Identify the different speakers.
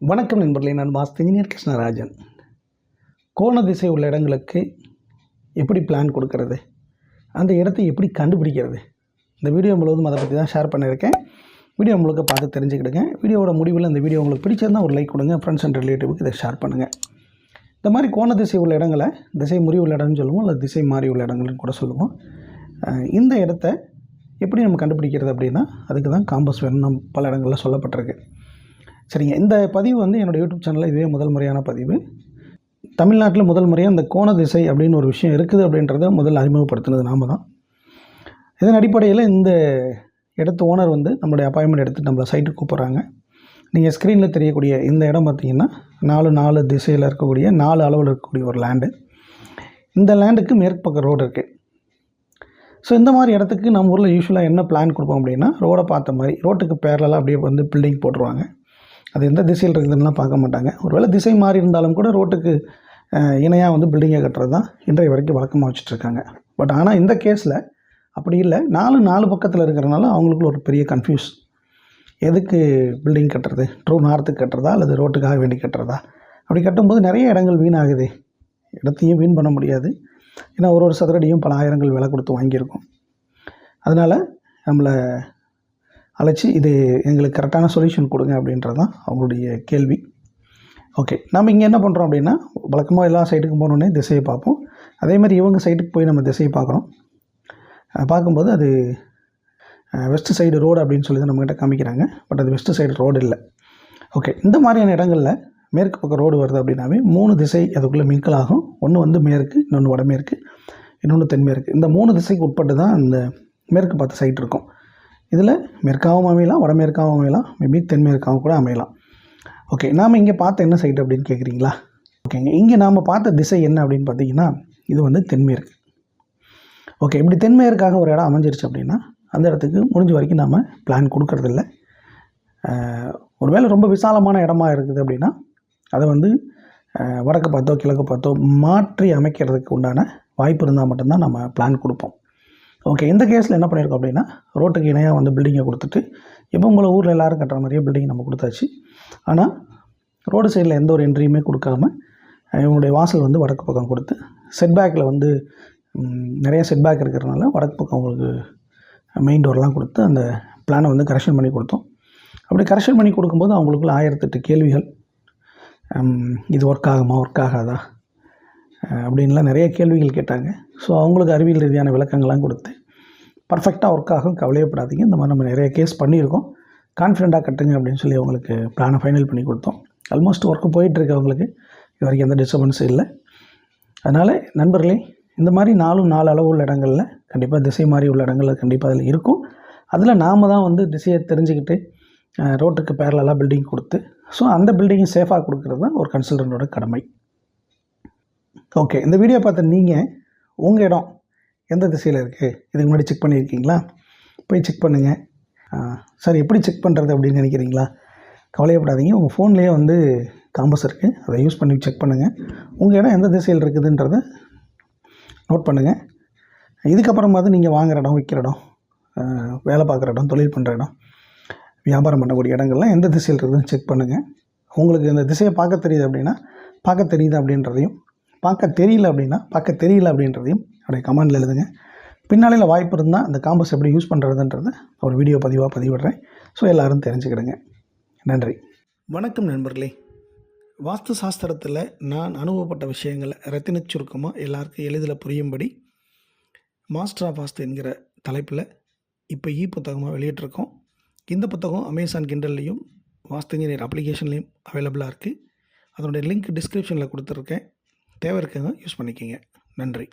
Speaker 1: வணக்கம் நண்பர்களே நான் மாஸ்டர் இன்ஜினியர் கிருஷ்ணராஜன். கோண திசை உள்ள இடங்களுக்கு எப்படி பிளான் கொடுக்கறது? அந்த இடத்தை எப்படி கண்டுபிடிக்கிறது? இந்த வீடியோ முழுவதும் அதை பற்றி தான் ஷேர் பண்ணியிருக்கேன். வீடியோ முழுக்க பார்த்து தெரிஞ்சுக்கிடுங்க. வீடியோவோட முடிவில் இந்த வீடியோ உங்களுக்கு பிடிச்சிருந்தால் ஒரு லைக் கொடுங்க ஃப்ரெண்ட்ஸ் அண்ட் ரிலேட்டிவ்க்கு இதை ஷேர் பண்ணுங்கள் இந்த மாதிரி கோண திசை உள்ள இடங்களை திசை முறி உள்ள இடம்னு சொல்லுவோம் இல்லை திசை மாறி உள்ள இடங்கள்னு கூட சொல்லுவோம். இந்த இடத்த எப்படி நம்ம கண்டுபிடிக்கிறது அப்படின்னா அதுக்கு தான் காம்பஸ் வேணும் நம்ம பல இடங்களில் சொல்லப்பட்டிருக்கு. சரிங்க. இந்த பதிவு வந்து என்னோடய யூடியூப் சேனலில் இதுவே முதல் முறையான பதிவு. தமிழ்நாட்டில் முதல் முறையாக இந்த கோண திசை அப்படின்னு ஒரு விஷயம் இருக்குது அப்படின்றத முதல் அறிமுகப்படுத்தினது நாம தான். இதன் அடிப்படையில் இந்த இடத்து ஓனர் வந்து நம்மளுடைய அப்பாயின்மெண்ட் எடுத்து நம்மளை சைட்டுக்கு கூப்பிட்றாங்க. நீங்கள் ஸ்க்ரீனில் தெரியக்கூடிய இந்த இடம் பார்த்தீங்கன்னா நாலு நாலு திசையில் இருக்கக்கூடிய நாலு அளவில் இருக்கக்கூடிய ஒரு லேண்டு இந்த லேண்டுக்கு மேற்கு பக்கம் ரோடு இருக்குது ஸோ இந்த மாதிரி இடத்துக்கு நம்ம ஊரில் யூஸ்வலாக என்ன பிளான் கொடுப்போம் அப்படின்னா ரோடை பார்த்த மாதிரி ரோட்டுக்கு பேரலாம் அப்படியே வந்து பில்டிங் போட்டுருவாங்க. அது எந்த திசையில் இருக்குதுன்னுலாம் பார்க்க மாட்டாங்க. ஒருவேளை திசை மாறி இருந்தாலும் கூட ரோட்டுக்கு இணையாக வந்து பில்டிங்கை கட்டுறது தான் இன்றைய வரைக்கும் வழக்கமாக வச்சுட்ருக்காங்க. பட் ஆனால் இந்த கேஸில் அப்படி இல்லை. நாலு நாலு பக்கத்தில் இருக்கிறனால அவங்களுக்குள்ள ஒரு பெரிய கன்ஃபியூஸ் எதுக்கு பில்டிங் கட்டுறது? ட்ரூ நார்த்துக்கு கட்டுறதா? அல்லது ரோட்டுக்காக வேண்டி கட்டுறதா? அப்படி கட்டும்போது நிறைய இடங்கள் வீணாகுது. இடத்தையும் வீண் பண்ண முடியாது. ஏன்னா ஒரு ஒரு சதுரடியும் பல ஆயிரங்கள் விலை கொடுத்து வாங்கியிருக்கோம். அதனால் நம்மளை அழைச்சி இது எங்களுக்கு கரெக்டான சொல்யூஷன் கொடுங்க அப்படின்றது தான் அவங்களுடைய கேள்வி. ஓகே நம்ம இங்கே என்ன பண்ணுறோம் அப்படின்னா வழக்கமாக எல்லா சைட்டுக்கும் போனோடனே திசையை பார்ப்போம். அதே மாதிரி இவங்க சைட்டுக்கு போய் நம்ம திசையை பார்க்குறோம். பார்க்கும்போது அது வெஸ்ட் சைடு ரோடு அப்படின்னு சொல்லி தான் நம்மகிட்ட காமிக்கிறாங்க. பட் அது வெஸ்ட் சைடு ரோடு இல்லை. ஓகே இந்த மாதிரியான இடங்களில் மேற்கு பக்கம் ரோடு வருது அப்படின்னாவே மூணு திசை அதுக்குள்ளே மிங்கிள் ஆகும். ஒன்று வந்து மேற்கு இன்னொன்று வடமேற்கு இன்னொன்று தென்மேற்கு. இந்த மூணு திசைக்கு உட்பட்டு தான் இந்த மேற்கு பார்த்த சைட் இருக்கும். இதில் மேற்காவும் அமையலாம் வடமேற்காவும் அமையலாம் மேபி தென்மேற்காவும் கூட அமையலாம். ஓகே நாம் இங்கே பார்த்த என்ன சைட் அப்படின்னு கேட்குறீங்களா? ஓகேங்க இங்கே நாம் பார்த்த திசை என்ன அப்படின்னு பார்த்தீங்கன்னா இது வந்து தென்மேற்கு. ஓகே இப்படி தென்மேற்காக ஒரு இடம் அமைஞ்சிருச்சு அப்படின்னா அந்த இடத்துக்கு முடிஞ்ச வரைக்கும் நாம் பிளான் கொடுக்கறதில்ல. ஒருவேளை ரொம்ப விசாலமான இடமா இருக்குது அப்படின்னா அதை வந்து வடக்கு பார்த்தோ கிழக்கு பார்த்தோ மாற்றி அமைக்கிறதுக்கு உண்டான வாய்ப்பு இருந்தால் மட்டும்தான் நம்ம பிளான் கொடுப்போம். ஓகே இந்த கேஸில் என்ன பண்ணியிருக்கோம் அப்படின்னா ரோட்டுக்கு இணையாக வந்து பில்டிங்கை கொடுத்துட்டு இப்போ உங்களை ஊரில் எல்லோரும் கட்டுற மாதிரியே பில்டிங் நம்ம கொடுத்தாச்சு. ஆனால் ரோடு சைடில் எந்த ஒரு என்ட்ரியுமே கொடுக்காம இவங்களுடைய வாசல் வந்து வடக்கு பக்கம் கொடுத்து செட்பேக்கில் வந்து நிறைய செட்பேக் இருக்கிறதுனால வடக்கு பக்கம் உங்களுக்கு மெயின் டோர்லாம் கொடுத்து அந்த பிளானை வந்து கரெக்ஷன் பண்ணி கொடுத்தோம். அப்படி கரெக்ஷன் பண்ணி கொடுக்கும்போது அவங்களுக்குள்ள ஆயிரத்தெட்டு கேள்விகள். இது ஒர்க் ஆகுமா ஒர்க் ஆகாதா? அப்படின்லாம் நிறைய கேள்விகள் கேட்டாங்க. ஸோ அவங்களுக்கு அறிவியல் ரீதியான விளக்கங்கள்லாம் கொடுத்து பர்ஃபெக்டாக ஒர்க் ஆகும் கவலையப்படாதீங்க. இந்த மாதிரி நம்ம நிறைய கேஸ் பண்ணியிருக்கோம். கான்ஃபிடெண்ட்டாக கட்டுங்க அப்படின்னு சொல்லி அவங்களுக்கு பிளானை ஃபைனல் பண்ணி கொடுத்தோம். ஆல்மோஸ்ட் ஒர்க்கு போயிட்டுருக்கு அவங்களுக்கு. இது வரைக்கும் எந்த டிஸ்டர்பன்ஸும் இல்லை. அதனால் நண்பர்களே இந்த மாதிரி நாலும் நாலு அளவு உள்ள இடங்களில் கண்டிப்பாக திசை மாறி உள்ள இடங்களில் கண்டிப்பாக அதில் இருக்கும். அதில் நாம் தான் வந்து திசையை தெரிஞ்சுக்கிட்டு ரோட்டுக்கு பேரலாக பில்டிங் கொடுத்து ஸோ அந்த பில்டிங்கை சேஃபாக கொடுக்குறது தான் ஒரு கன்சல்டண்ட்டோட கடமை. ஓகே இந்த வீடியோ பார்த்த நீங்கள் உங்கள் இடம் எந்த திசையில் இருக்குது இதுக்கு முன்னாடி செக் பண்ணியிருக்கீங்களா? போய் செக் பண்ணுங்கள் சார் எப்படி செக் பண்ணுறது அப்படின்னு நினைக்கிறீங்களா? கவலையப்படாதீங்க. உங்கள் ஃபோன்லேயே வந்து காம்பஸ் இருக்குது அதை யூஸ் பண்ணி செக் பண்ணுங்கள் உங்கள் இடம் எந்த திசையில் இருக்குதுன்றதை நோட் பண்ணுங்கள் இதுக்கப்புறமாவது நீங்கள் வாங்குகிற இடம் விற்கிற இடம் வேலை பார்க்குற இடம் தொழில் பண்ணுற இடம் வியாபாரம் பண்ணக்கூடிய இடங்கள்லாம் எந்த திசையில் இருக்குதுன்னு செக் பண்ணுங்கள் உங்களுக்கு இந்த திசையை பார்க்க தெரியுது அப்படின்னா பார்க்க தெரியுது அப்படின்றதையும் பார்க்க தெரியல அப்படின்னா பார்க்க தெரியல அப்படின்றதையும் அப்படியே கமெண்டில் எழுதுங்க. பின்னாலையில் வாய்ப்பு இருந்தால் அந்த காம்பஸ் எப்படி யூஸ் பண்ணுறதுன்றத ஒரு வீடியோ பதிவாக பதிவிடுறேன். ஸோ எல்லோரும் தெரிஞ்சுக்கிடுங்க. நன்றி. வணக்கம் நண்பர்களே. வாஸ்து சாஸ்திரத்தில் நான் அனுபவப்பட்ட விஷயங்களை ரத்தின சுருக்கமாக எல்லாருக்கும் எளிதில் புரியும்படி மாஸ்டர் ஆஃப் வாஸ்து என்கிற தலைப்பில் இப்போ இ புத்தகமாக வெளியிட்டிருக்கோம். இந்த புத்தகம் அமேசான் கிண்டல்லையும் வாஸ்து இன்ஜினியர் அப்ளிகேஷன்லேயும் அவைலபிளாக இருக்குது அதனுடைய லிங்க் டிஸ்கிரிப்ஷனில் கொடுத்துருக்கேன். தேவை இருக்கங்க யூஸ் பண்ணிக்கோங்க. நன்றி.